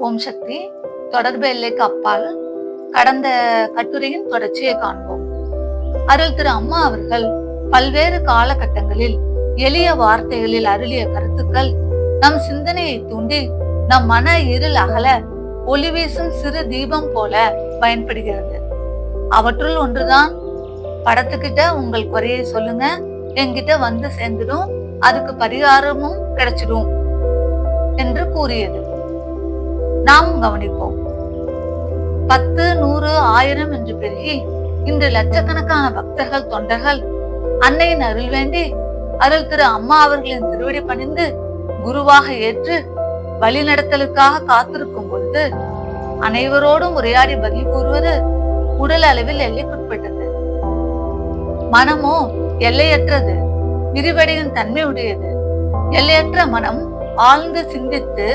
ஓம் சக்தி. தொடர்பு எல்லைக்கு அப்பால் கடந்த கட்டுரையின் தொடர்ச்சியை காண்போம். அருள் திரு அம்மா அவர்கள் பல்வேறு காலகட்டங்களில் எளிய வார்த்தைகளில் அருளிய கருத்துக்கள் நம் சிந்தனையை தூண்டி நம் மன இருள் அகல ஒளி வீசும் சிறு தீபம் போல பயன்படுகிறது. அவற்றுள் ஒன்றுதான். படத்துக்கிட்ட உங்கள் குறையை சொல்லுங்க. என்கிட்ட வந்து சேர்ந்துடும். அதுக்கு பரிகாரமும் கிடைச்சிடும். என்று கூறியது. நாம் கவனிப்போம். பத்து நூறு ஆயிரம் என்று பெருகி இன்று லட்சக்கணக்கான பக்தர்கள் தொண்டர்கள் அன்னையின் அருள் வேண்டி அருள் திரு அம்மா அவர்களின் திருவடி பணிந்து குருவாக ஏற்று வழிநடத்தலுக்காக காத்திருக்கும் பொழுது அனைவரோடும் உரையாடி பதில் கூறுவது உடல் அளவில் எல்லைக்குட்பட்டது. மனமோ எல்லையற்றது விரிவடையின் தன்மை உடையது. எல்லையற்ற மனம் ஆழ்ந்து சிந்தித்து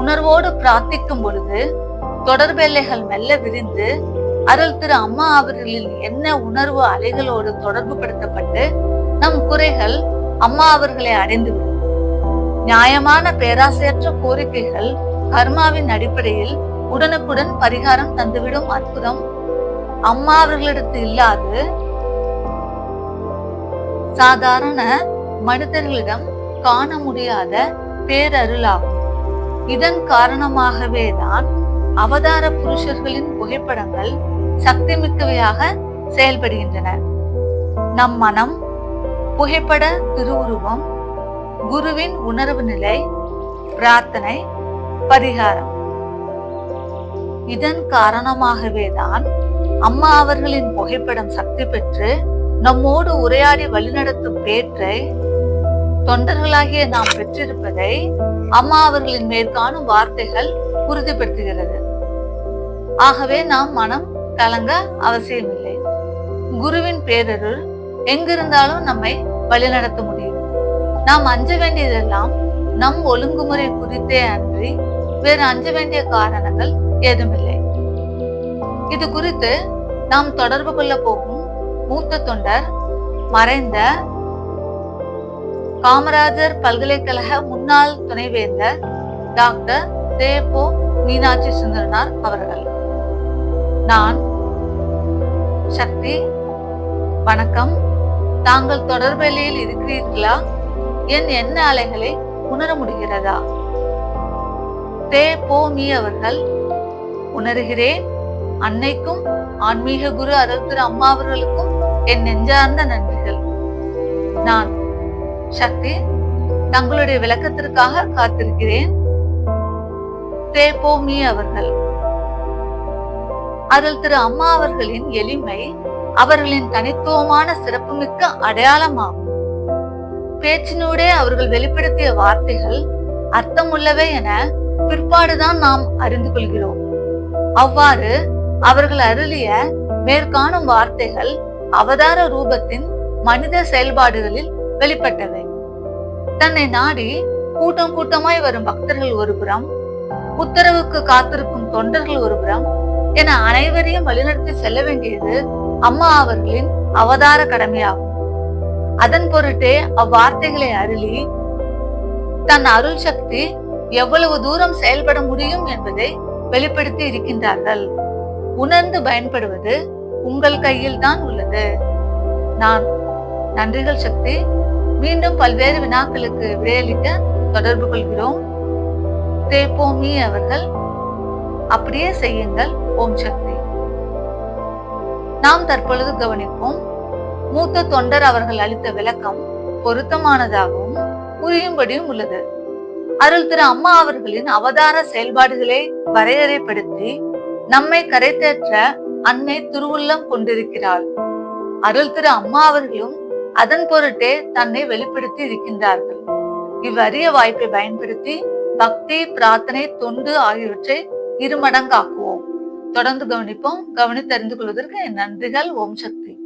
உணர்வோடு பிரார்த்திக்கும் பொழுது தொடர்பெல்லைகள் மெல்ல விரிந்து அருள் திரு அம்மா அவர்களின் என்ன உணர்வு அலைகளோடு தொடர்பு படுத்தப்பட்டு நம் குறைகள் அம்மா அவர்களை அடைந்துவிடும் நியாயமான பேராசையற்ற கோரிக்கைகள் கர்மாவின் அடிப்படையில் உடனுக்குடன் பரிகாரம் தந்துவிடும் அற்புதம். அம்மா அவர்களிடத்து இல்லாது சாதாரண மனிதர்களிடம் காண முடியாத பேரருளாகும். இதன் காரணமாகவே தான் அவதார புருஷர்களின் புகைப்படங்கள் சக்தி மிக்கவையாக செயல்படுகின்றன. நம் மனம் புகைப்பட திருவுருவம் குருவின் உணர்வு நிலை பிரார்த்தனை பரிகாரம். இதன் காரணமாகவே தான் அம்மா அவர்களின் புகைப்படம் சக்தி பெற்று நம்மோடு உரையாடி வழிநடத்தும் பேற்றை தொண்டர்களாகிய நாம் பெற்றிருப்பதை அம்மா அவர்களின் மேற்காணும் வார்த்தைகள் உறுதிப்படுத்துகிறது. ஆகவே நாம் மனம் கலங்க அவசியமில்லை. குருவின் பேரருள் எங்கிருந்தாலும் நம்மை வழிநடத்த முடியும். நாம் அஞ்ச வேண்டியதெல்லாம் நம் ஒழுங்குமுறை குறித்தே அன்றி வேறு அஞ்ச வேண்டிய காரணங்கள் ஏதுமில்லை. இது குறித்து நாம் தொடர்பு கொள்ள போகும் மூத்த தொண்டர் மறைந்த காமராஜர் பல்கலைக்கழக முன்னாள் துணைவேந்தர் டாக்டர் தேபோ மீனாட்சி சுந்தரனார் அவர்கள். நான் சக்தி வணக்கம். தாங்கள் தொடர்பெல்லையில் இருக்கிறீர்களா? என் எண்ண அலைகளை உணர முடிகிறதா? தே போ மீ அவர்கள் உணர்கிறேன். அன்னைக்கும் ஆன்மீக குரு அருள் திரு அம்மா அவர்களுக்கும் என் நெஞ்சார்ந்த நன்றிகள். நான் சக்தி தங்களுடைய விளக்கத்திற்காக காத்திருக்கிறேன். தே அவர்கள். அதில் திரு அம்மா அவர்களின் எளிமை அவர்களின் தனித்துவமான சிறப்புமிக்க அடையாளமாகும். பேச்சினூடே அவர்கள் வெளிப்படுத்திய வார்த்தைகள் அர்த்தமுள்ளவை என பிற்பாடுதான் நாம் அறிந்து கொள்கிறோம். அவ்வாறு அவர்கள் அருளிய மேற்காணும் வார்த்தைகள் அவதார ரூபத்தின் மனித செயல்பாடுகளில் வெளிப்பட்டது. தன்னை நாடி கூட்டம் கூட்டமாய் வரும் பக்தர்கள் ஒருபுறம் உத்தரவுக்கு காத்திருக்கும் தொண்டர்கள் ஒருபுறம் என அனைவரையும் வழிநடத்தி செல்ல வேண்டியது அம்மா அவர்களின் அவதார கடமையாகும். அதன் பொருட்டே அவ்வார்த்தைகளை அருளி தன் அருள் சக்தி எவ்வளவு தூரம் செயல்பட முடியும் என்பதை வெளிப்படுத்தி இருக்கின்றார்கள். உணர்ந்து பயன்படுவது உங்கள் கையில் தான் உள்ளது. நான் நன்றிகள் சக்தி மீண்டும் பல்வேறு வினாக்களுக்கு விடையளிக்க தொடர்பு கொள்கிறோம். தேப்போமி அவர்கள் அப்படியே செய்யுங்கள் ஓம் சக்தி. நாம் தற்பொழுது கவனிப்போம். மூத்த தொண்டர் அவர்கள் அளித்த விளக்கம் பொருத்தமானதாகவும் புரியும்படியும் உள்ளது. அருள் திரு அம்மா அவர்களின் அவதார செயல்பாடுகளை வரையறைப்படுத்தி நம்மை கரைத்தேற்ற அன்னை திருவுள்ளம் கொண்டிருக்கிறாள். அருள் திரு அம்மா அவர்களும் அதன் பொருட்டே தன்னை வெளிப்படுத்தி இருக்கின்றார்கள். இவ்வரிய வாய்ப்பை பயன்படுத்தி பக்தி பிரார்த்தனை தொண்டு ஆகியவற்றை இருமடங்காக்குவோம். தொடர்ந்து கவனிப்போம். கவனித்தறிந்து கொள்வதற்கு என் நன்றிகள். ஓம் சக்தி.